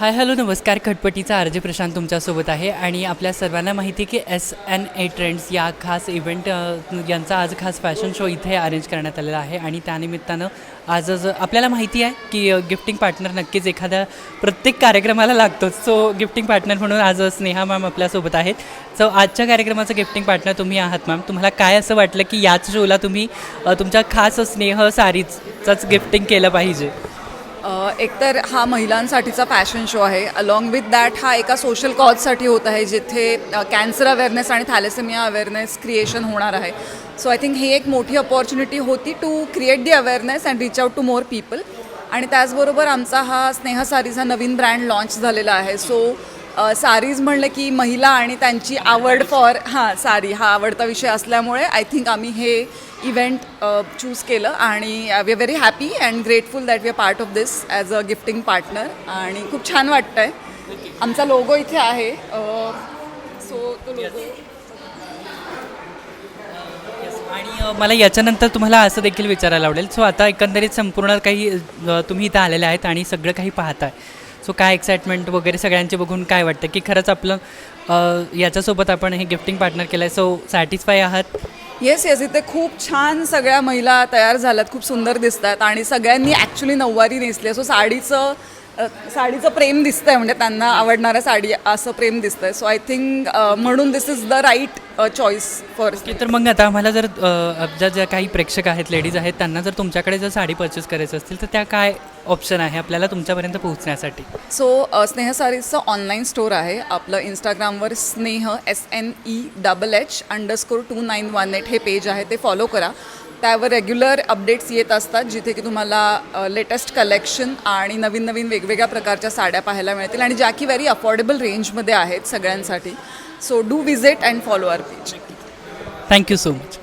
Hi hello नमस्कार. खटपटीचा R J Prashant तुमच्यासोबत आहे. आणि आपल्या सर्वांना माहिती आहे की एस एन ए ट्रेंड्स या खास इव्हेंट यांचा आज खास फॅशन शो इथे अरेंज करण्यात आलेला आहे. आणि त्यानिमित्तानं आजच आपल्याला माहिती आहे की गिफ्टिंग पार्टनर नक्कीच एखाद्या प्रत्येक कार्यक्रमाला लागतोच. सो गिफ्टिंग पार्टनर म्हणून आज स्नेहा मॅम आपल्यासोबत आहेत. सो आजच्या कार्यक्रमाचं गिफ्टिंग पार्टनर तुम्ही आहात मॅम तुम्हाला काय असं वाटलं की याच शोला तुम्ही तुमच्या खास स्नेह सारीचंच गिफ्टिंग केलं पाहिजे? एकतर हा महिलांसाठीचा फॅशन शो आहे. अलॉंग विथ दॅट हा एका सोशल कॉजसाठी होत आहे जिथे कॅन्सर अवेअरनेस आणि थॅलेसेमिया अवेअरनेस क्रिएशन होणार आहे. सो आय थिंक ही एक मोठी अपॉर्च्युनिटी होती to create the awareness and reach out to more people आणि त्याचबरोबर आमचा हा स्नेहसारीचा नवीन ब्रँड लॉन्च झालेला आहे. सो सारीज म्हणलं की महिला आणि त्यांची आवड फॉर हां सारी हा आवडता विषय असल्यामुळे आय थिंक आम्ही हे इव्हेंट चूज केलं आणि we are very happy and grateful that we are part of this as a gifting partner आणि खूप छान वाटतं आहे आमचा लोगो इथे आहे. सो तो लोगो आणि मला याच्यानंतर तुम्हाला असं देखील विचारायला आवडेल. सो आता एकंदरीत संपूर्ण काही तुम्ही इथं आलेले आहेत आणि सगळं काही पाहताय. सो काय एक्साइटमेंट वगैरे सगळ्यांचे बघून काय वाटतं? की खरंच आपलं याच्यासोबत आपण हे गिफ्टिंग पार्टनर केलं आहे सो सॅटिस्फाय आहात? येस येस इथे खूप छान सगळ्या महिला तयार झाल्यात. खूप सुंदर दिसतात. आणि सगळ्यांनी ॲक्च्युली नऊवारी नेसली सो साडीचं साडीचं प्रेम दिसतंय म्हणजे त्यांना आवडणाऱ्या साडी असं प्रेम दिसतंय. सो आय थिंक म्हणून this is the right choice for की तर मग आता आम्हाला जर ज्या ज्या काही प्रेक्षक आहेत लेडीज आहेत त्यांना जर तुमच्याकडे जर साडी परचेस करायचं असतील तर त्या काय ऑप्शन आहे आपल्याला तुमच्यापर्यंत पोहोचण्यासाठी? सो स्नेह सारीजचं ऑनलाईन स्टोर आहे. आपलं इंस्टाग्रामवर Sneh S N E double H underscore two nine one eight हे पेज आहे ते फॉलो करा. त्यावर रेग्युलर अपडेट्स येत असतात जिथे की तुम्हाला लेटेस्ट कलेक्शन आणि नवीन नवीन वेगवेगळ्या प्रकारच्या साड्या पाहायला मिळतील आणि ज्या की व्हेरी अफोर्डेबल रेंजमध्ये आहेत सगळ्यांसाठी. So do visit and follow our page thank you so much